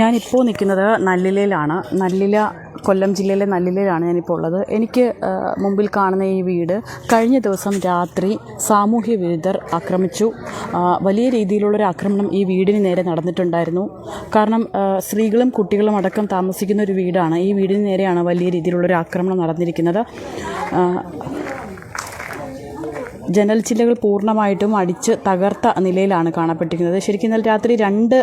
ഞാനിപ്പോൾ നിൽക്കുന്നത് നല്ലിലയിലാണ്. നല്ലില കൊല്ലം ജില്ലയിലെ നല്ലിലയിലാണ് ഞാനിപ്പോൾ ഉള്ളത്. എനിക്ക് മുമ്പിൽ കാണുന്ന ഈ വീട് കഴിഞ്ഞ ദിവസം രാത്രി സാമൂഹ്യ വിരുദ്ധർ ആക്രമിച്ചു. വലിയ രീതിയിലുള്ളൊരു ആക്രമണം ഈ വീടിന് നേരെ നടന്നിട്ടുണ്ടായിരുന്നു. കാരണം സ്ത്രീകളും കുട്ടികളും അടക്കം താമസിക്കുന്ന ഒരു വീടാണ്. ഈ വീടിന് നേരെയാണ് വലിയ രീതിയിലുള്ളൊരു ആക്രമണം നടന്നിരിക്കുന്നത്. ജനൽ ചില്ലകൾ പൂർണമായിട്ടും അടിച്ച് തകർത്ത നിലയിലാണ് കാണപ്പെട്ടിരിക്കുന്നത്. ശരിക്കും ഇന്നലെ രാത്രി രണ്ട്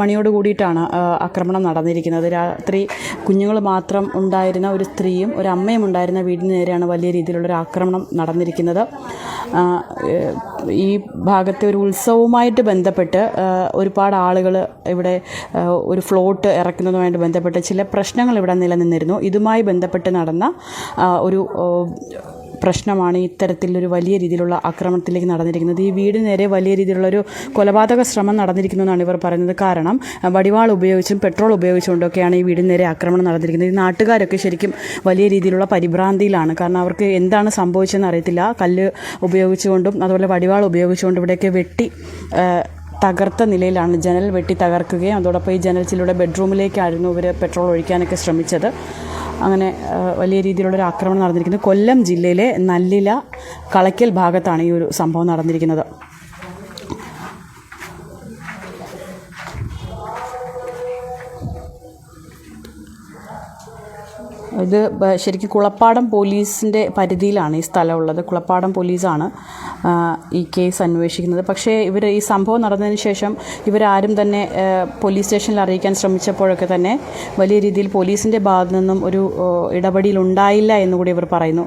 മണിയോട് കൂടിയിട്ടാണ് ആക്രമണം നടന്നിരിക്കുന്നത്. രാത്രി കുഞ്ഞുങ്ങൾ മാത്രം ഉണ്ടായിരുന്ന ഒരു സ്ത്രീയും ഒരു അമ്മയും ഉണ്ടായിരുന്ന വീടിന് നേരെയാണ് വലിയ രീതിയിലുള്ളൊരു ആക്രമണം നടന്നിരിക്കുന്നത്. ഈ ഭാഗത്തെ ഒരു ഉത്സവവുമായിട്ട് ബന്ധപ്പെട്ട് ഒരുപാട് ആളുകൾ ഇവിടെ ഒരു ഫ്ലോട്ട് ഇറക്കുന്നതുമായിട്ട് ബന്ധപ്പെട്ട് ചില പ്രശ്നങ്ങൾ ഇവിടെ നിലനിന്നിരുന്നു. ഇതുമായി ബന്ധപ്പെട്ട് നടന്ന ഒരു പ്രശ്നമാണ് ഇത്തരത്തിലൊരു വലിയ രീതിയിലുള്ള ആക്രമണത്തിലേക്ക് നടന്നിരിക്കുന്നത്. ഈ വീടിന് നേരെ വലിയ രീതിയിലുള്ളൊരു കൊലപാതക ശ്രമം നടന്നിരിക്കുന്നു എന്നാണ് ഇവർ പറയുന്നത്. കാരണം വടിവാൾ ഉപയോഗിച്ചും പെട്രോൾ ഉപയോഗിച്ചുകൊണ്ടൊക്കെയാണ് ഈ വീടിന് നേരെ ആക്രമണം നടന്നിരിക്കുന്നത്. ഈ നാട്ടുകാരൊക്കെ ശരിക്കും വലിയ രീതിയിലുള്ള പരിഭ്രാന്തിയിലാണ്. കാരണം അവർക്ക് എന്താണ് സംഭവിച്ചതെന്ന് അറിയത്തില്ല. കല്ല് ഉപയോഗിച്ചുകൊണ്ടും അതുപോലെ വടിവാൾ ഉപയോഗിച്ചുകൊണ്ടും ഇവിടെയൊക്കെ വെട്ടി തകർത്ത നിലയിലാണ്. ജനൽ വെട്ടി തകർക്കുകയും അതോടൊപ്പം ഈ ജനൽ ചിലരുടെ ബെഡ്റൂമിലേക്കായിരുന്നു ഇവർ പെട്രോൾ ഒഴിക്കാനൊക്കെ ശ്രമിച്ചത്. അങ്ങനെ വലിയ രീതിയിലുള്ളൊരു ആക്രമണം നടന്നിരിക്കുന്നത് കൊല്ലം ജില്ലയിലെ നല്ലില കളയ്ക്കൽ ഭാഗത്താണ് ഈ ഒരു സംഭവം നടന്നിരിക്കുന്നത്. ഇത് ശരിക്കും കുളപ്പാടം പോലീസിന്റെ പരിധിയിലാണ് ഈ സ്ഥലമുള്ളത്. കുളപ്പാടം പോലീസാണ് ഈ കേസ് അന്വേഷിക്കുന്നത്. പക്ഷേ ഇവർ ഈ സംഭവം നടന്നതിന് ശേഷം ഇവരാരും തന്നെ പോലീസ് സ്റ്റേഷനിൽ അറിയിക്കാൻ ശ്രമിച്ചപ്പോഴൊക്കെ തന്നെ വലിയ രീതിയിൽ പോലീസിന്റെ ഭാഗത്തു നിന്നും ഒരു ഇടപെടലുണ്ടായില്ല എന്നുകൂടി ഇവർ പറയുന്നു.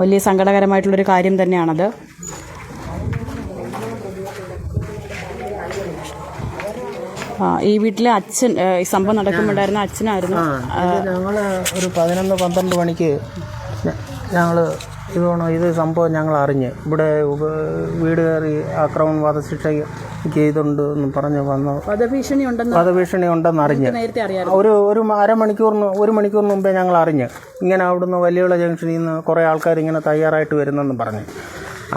വലിയ സങ്കടകരമായിട്ടുള്ളൊരു കാര്യം തന്നെയാണത്. ഈ വീട്ടിലെ അച്ഛൻ ഈ സംഭവം നടക്കുമ്പോണ്ടായിരുന്ന അച്ഛനായിരുന്നു. ഞങ്ങൾ ഒരു പതിനൊന്ന് പന്ത്രണ്ട് മണിക്ക് ഞങ്ങൾ ഇത് വേണം ഇത് സംഭവം ഞങ്ങൾ അറിഞ്ഞ്. ഇവിടെ വീട് കയറി ആക്രമണം വധശിക്ഷ ചെയ്തുണ്ട് എന്ന് പറഞ്ഞ് വന്നു വധഭീഷണി ഉണ്ടെന്ന് വധഭീഷണി ഉണ്ടെന്ന് അറിഞ്ഞ്. ഒരു ഒരു അരമണിക്കൂറിന് ഒരു മണിക്കൂറിന് മുമ്പേ ഞങ്ങൾ അറിഞ്ഞ്. ഇങ്ങനെ അവിടുന്ന് വലിയുള്ള ജംഗ്ഷനിൽ നിന്ന് കുറേ ആൾക്കാർ ഇങ്ങനെ തയ്യാറായിട്ട് വരുന്നെന്ന് പറഞ്ഞ്.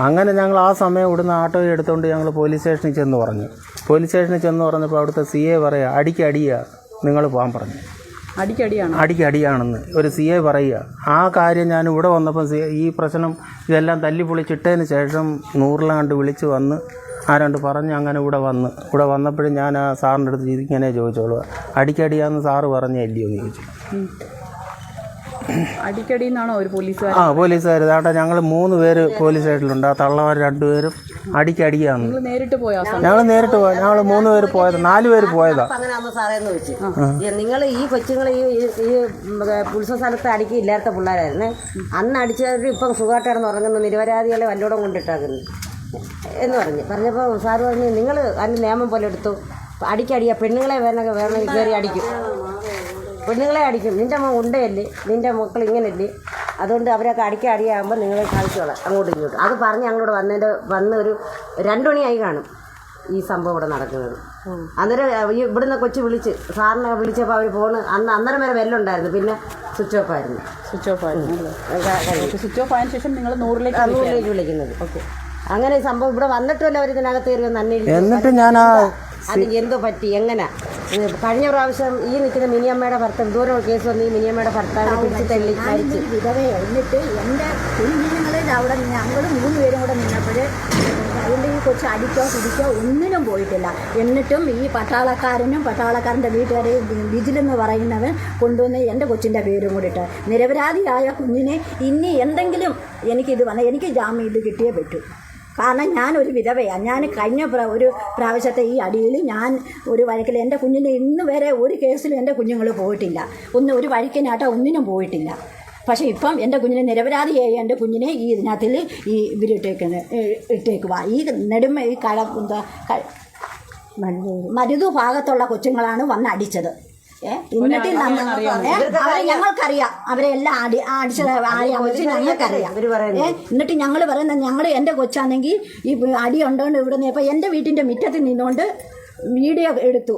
അങ്ങനെ ഞങ്ങൾ ആ സമയം ഇവിടുന്ന് ആട്ടോ എടുത്തുകൊണ്ട് ഞങ്ങൾ പോലീസ് സ്റ്റേഷനിൽ ചെന്ന് പറഞ്ഞു. പോലീസ് സ്റ്റേഷനിൽ ചെന്ന് പറഞ്ഞപ്പോൾ അവിടുത്തെ സി എ പറയുക അടിക്കടിയ നിങ്ങൾ പോകാൻ പറഞ്ഞു. അടിക്കടിയാണ്. അടിക്കടിയാണെന്ന് ഒരു സി എ പറയുക. ആ കാര്യം ഞാൻ ഇവിടെ വന്നപ്പോൾ സി ഈ പ്രശ്നം ഇതെല്ലാം തല്ലി പൊളിച്ചിട്ടതിന് ശേഷം നൂറിലാണ്ട് വിളിച്ച് വന്ന് ആരാണ്ട് പറഞ്ഞ് അങ്ങനെ ഇവിടെ വന്ന്. ഇവിടെ വന്നപ്പോഴും ഞാൻ ആ സാറിന്റെ അടുത്ത് ഇങ്ങനെ ചോദിച്ചോളൂ. അടിക്കടിയാന്ന് സാറ് പറഞ്ഞേ ഇല്ലയോ എന്ന് ചോദിച്ചു അടിക്കടി ഒരു പോലീസുകാർ ആ പോലീസുകാർ ഇതാട്ടെ ഞങ്ങൾ മൂന്ന് പേര് പോലീസ് ആയിട്ടുണ്ട് ആ തള്ളവർ രണ്ടുപേരും അടിക്കടിയാണ്. നിങ്ങൾ നേരിട്ട് പോയാ? ഞങ്ങൾ നേരിട്ട് പോയത് ഞങ്ങൾ മൂന്ന് പേര് പോയത്. നാല് പേര് പോയതാ. സാറേന്ന് വെച്ച് നിങ്ങൾ ഈ കൊച്ചുങ്ങൾ ഈ ഈ- ഉത്സവ സ്ഥലത്ത് അടിക്കില്ലാത്ത പിള്ളേരായിരുന്നേ. അന്ന് അടിച്ചവർ ഇപ്പം സുഖമായിട്ടായിരുന്നു ഉറങ്ങുന്ന നിരപരാധികളെ വല്ലോടം കൊണ്ടിട്ടാക്കുന്നു എന്ന് പറഞ്ഞു. പറഞ്ഞപ്പോൾ സാറ് പറഞ്ഞു നിങ്ങൾ അതിന് നിയമം പോലെ എടുത്തു. അടിക്കടിയാ. പെണ്ണുങ്ങളെ വേണമെങ്കിൽ വേണമെങ്കിൽ കയറി അടിക്കും. പെണ്ണുങ്ങളെ അടിക്കും. നിന്റെ മോ ഉണ്ടയല്ലേ? നിന്റെ മക്കൾ ഇങ്ങനല്ലേ? അതുകൊണ്ട് അവരൊക്കെ അടിക്ക അടിയാകുമ്പോൾ നിങ്ങൾ കാണിച്ചോളാം. അങ്ങോട്ടും ഇങ്ങോട്ടും. അത് പറഞ്ഞ് അങ്ങോട്ട് വന്നതിന്റെ വന്ന് ഒരു രണ്ടു മണിയായി കാണും ഈ സംഭവം ഇവിടെ നടക്കുന്നത്. അന്നേരം ഈ ഇവിടുന്ന് കൊച്ചു വിളിച്ച് സാറിനെ വിളിച്ചപ്പോൾ അവർ ഫോണ് അന്ന് അന്നേരം വരെ വെല്ലുണ്ടായിരുന്നു. പിന്നെ സ്വിച്ച് ഓഫ് ആയിരുന്നു. സ്വിച്ച് ഓഫ് ആയിരുന്നു. സ്വിച്ച് ഓഫ് ആയതിനു ശേഷം നിങ്ങൾ നൂറിലേക്ക് നൂറിലേക്ക് വിളിക്കുന്നത്. ഓക്കെ അങ്ങനെ സംഭവം ഇവിടെ വന്നിട്ടുമല്ല അവർ ഇതിനകത്ത് കയറി വന്ന് അന്വേഷിച്ചു? എന്നിട്ട് ഞാൻ അത് എന്തോ പറ്റി? എങ്ങനെ? കഴിഞ്ഞ പ്രാവശ്യം ഈ നിൽക്കുന്ന മിനിയമ്മയുടെ ഭർത്താവ് ദൂരം കേസ് വന്ന് ഈ മിനിയമ്മയുടെ ഭർത്താവിനെ പിടിച്ച് തള്ളി മരിച്ചു? വിധവയെ എന്നിട്ട് എന്റെ കുഞ്ഞുങ്ങളിൽ അവിടെ ഞങ്ങൾ മൂന്ന് പേരും കൂടെ നിന്നപ്പോൾ അതുകൊണ്ട് ഈ കൊച്ചു അടിക്കോ പിടിക്കോ ഒന്നിനും പോയിട്ടില്ല. എന്നിട്ടും ഈ പട്ടാളക്കാരനും പട്ടാളക്കാരന്റെ വീട്ടുകാരെയും വിജിലെന്ന് പറയുന്നവൻ കൊണ്ടുവന്ന് എന്റെ കൊച്ചിന്റെ പേരും കൂടിയിട്ട് നിരപരാധിയായ കുഞ്ഞിനെ ഇനി എന്തെങ്കിലും എനിക്കിത് വന്ന എനിക്ക് ജാമ്യം ഇത് കിട്ടിയേ പറ്റൂ. കാരണം ഞാൻ ഒരു വിധവയാണ് ഞാൻ കഴിഞ്ഞ ഒരു പ്രാവശ്യത്തെ ഈ അടിയിൽ ഞാൻ ഒരു വഴക്കിൽ എന്റെ കുഞ്ഞിന്റെ ഇന്ന് വരെ ഒരു കേസിലും എന്റെ കുഞ്ഞുങ്ങൾ പോയിട്ടില്ല. ഒന്ന് ഒരു വഴിക്കിനാട്ടോ ഒന്നിനും പോയിട്ടില്ല. പക്ഷേ ഇപ്പം എന്റെ കുഞ്ഞിനെ നിരപരാധിയായി എന്റെ കുഞ്ഞിനെ ഈ ഇതിനകത്തിൽ ഈ ഇവരിട്ടേക്കുന്ന ഇട്ടേക്കുക ഈ നെടുമ ഈ കഴ എന്താ മരുതു ഭാഗത്തുള്ള കൊച്ചുങ്ങളാണ് വന്ന് അടിച്ചത് എന്നിട്ട് അവരെ ഞങ്ങൾക്കറിയാം. അവരെ എല്ലാം അടി അടിച്ച ആരെയാ വെച്ച് ഞങ്ങൾക്കറിയാം. എന്നിട്ട് ഞങ്ങൾ പറയുന്നത് ഞങ്ങൾ എന്റെ കൊച്ചാണെങ്കിൽ ഈ അടി ഉണ്ടോണ്ട് ഇവിടെ നിന്ന് ഇപ്പം എന്റെ വീട്ടിന്റെ മുറ്റത്ത് നിന്നുകൊണ്ട് വീഡിയോ എടുത്തു.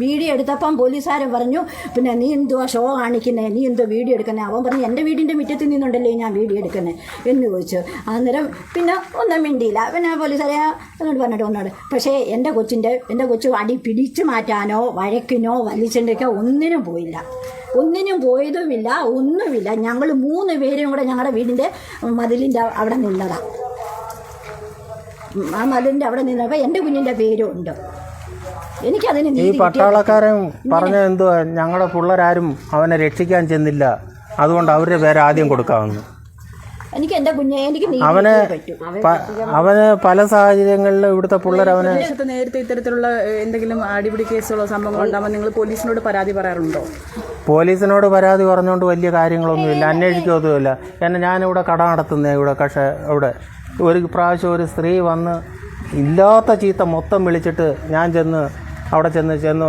വീഡിയോ എടുത്തപ്പം പോലീസുകാരൻ പറഞ്ഞു പിന്നെ നീ എന്തുവാ ഷോ കാണിക്കുന്നേ? നീ എന്തോ വീഡിയോ എടുക്കുന്നേ? അവൻ പറഞ്ഞു എന്റെ വീടിന്റെ മുറ്റത്ത് നിന്നുണ്ടല്ലേ ഞാൻ വീഡിയോ എടുക്കുന്നത് എന്ന് ചോദിച്ചു. അന്നേരം പിന്നെ ഒന്നും മിണ്ടിയില്ല. പിന്നെ പോലീസുകാരെ എന്നോട് പറഞ്ഞിട്ട് ഒന്നോട് പക്ഷേ എന്റെ കൊച്ചിന്റെ എന്റെ കൊച്ചു അടി പിടിച്ചു മാറ്റാനോ വഴക്കിനോ വലിച്ചിന്റെയൊക്കെ ഒന്നിനും പോയില്ല. ഒന്നിനും പോയതുമില്ല ഒന്നുമില്ല. ഞങ്ങൾ മൂന്ന് പേരും കൂടെ ഞങ്ങളുടെ വീടിന്റെ മതിലിന്റെ അവിടെ നിന്നതാണ് ആ മതിലിന്റെ അവിടെ നിന്നപ്പോൾ എന്റെ കുഞ്ഞിന്റെ പേരും ഉണ്ട്. എനിക്കതിന് ഈ നീതി പട്ടാളക്കാരൻ പറഞ്ഞ എന്തുവാ ഞങ്ങളുടെ പിള്ളേരാരും അവനെ രക്ഷിക്കാൻ ചെന്നില്ല. അതുകൊണ്ട് അവരുടെ പേര് ആദ്യം കൊടുക്കാമെന്ന് എനിക്ക് എന്റെ കുഞ്ഞെ എനിക്ക് നീതി അവന് കിട്ടിയേ പറ്റൂ. പ- അവന് പല സാഹചര്യങ്ങളിലും ഇവിടുത്തെ പിള്ളേർ അവനെ പ്രദേശത്ത് നേരത്തെ ഇത്തരത്തിലുള്ള ഏഹ്, എന്തെങ്കിലും അടിപിടി കേസുകളോ സംഭവങ്ങളോ ഉണ്ടാകുമ്പോൾ നിങ്ങൾ പോലീസിനോട് പരാതി പറയാറുണ്ടോ? പോലീസിനോട് പരാതി പറഞ്ഞുകൊണ്ട് വലിയ കാര്യങ്ങളൊന്നുമില്ല അന്വേഷിക്കുകയൊന്നുമില്ല എന്നെ ഞാനിവിടെ കട നടത്തുന്നത് ഇവിടെ പക്ഷേ അവിടെ ഒരു പ്രാവശ്യം ഒരു സ്ത്രീ വന്ന് ഇല്ലാത്ത ചീത്ത മൊത്തം വിളിച്ചിട്ട് ഞാൻ ചെന്ന് അവിടെ ചെന്ന് ചെന്ന്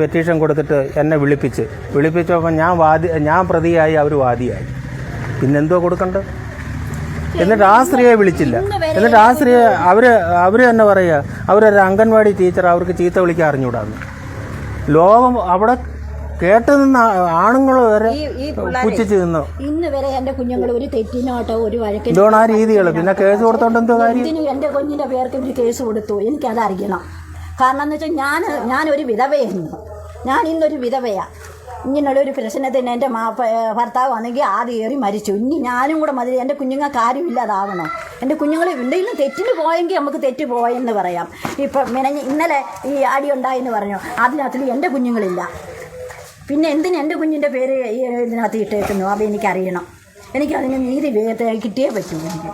പെറ്റീഷൻ കൊടുത്തിട്ട് എന്നെ വിളിപ്പിച്ച്. വിളിപ്പിച്ചപ്പോൾ ഞാൻ വാദി ഞാൻ പ്രതിയായി അവർ വാദിയായി. പിന്നെന്തോ കൊടുക്കണ്ടത് എന്നിട്ട് ആ സ്ത്രീയെ വിളിച്ചില്ല. എന്നിട്ട് ആ സ്ത്രീയെ അവർ അവർ തന്നെ പറയുക അവരൊരു അംഗൻവാടി ടീച്ചർ അവർക്ക് ചീത്ത വിളിക്കാൻ അറിഞ്ഞൂടാന്ന് ലോകം അവിടെ കേട്ട് നിന്ന് ആണുങ്ങൾ വരെ പുച്ഛിച്ച് നിന്നു. ഇന്ന് വരെ എന്റെ കുഞ്ഞുങ്ങൾ ഒരു തെറ്റിനോട്ടോ ഒരു വഴക്കിന് ഇതാണ് ആ രീതികൾ പിന്നെ കേസ് കൊടുത്തോണ്ട് എന്തോ കാര്യം? എന്റെ കുഞ്ഞിന്റെ പേർക്ക് ഒരു കേസ് കൊടുത്തു. എനിക്കതറിയണം. കാരണം എന്ന് വെച്ചാൽ ഞാൻ ഞാനൊരു വിധവയായിരുന്നു. ഞാൻ ഇന്നൊരു വിധവയാണ് ഇങ്ങനെയുള്ളൊരു പ്രശ്നത്തിന് എന്റെ മാ ഭർത്താവ് വന്നെങ്കിൽ ആദ്യം ഏറി മരിച്ചു. ഇനി ഞാനും കൂടെ മതി. എന്റെ കുഞ്ഞുങ്ങൾക്ക് ആരും ഇല്ലാതാവണം എന്റെ കുഞ്ഞുങ്ങൾ എന്തെങ്കിലും തെറ്റിന് പോയെങ്കിൽ നമുക്ക് തെറ്റ് പോയെന്ന് പറയാം. ഇപ്പം മിനഞ്ഞ് ഇന്നലെ ഈ അടി ഉണ്ടായെന്ന് പറഞ്ഞു. അതിനകത്തിൽ എന്റെ കുഞ്ഞുങ്ങളില്ല. പിന്നെ എന്തിന് എന്റെ കുഞ്ഞിന്റെ പേര് ഇതിനകത്ത് ഇട്ടേക്കുന്നു? അത് എനിക്കറിയണം. എനിക്കതിന് നീതി കിട്ടിയേ പറ്റൂ എനിക്ക്.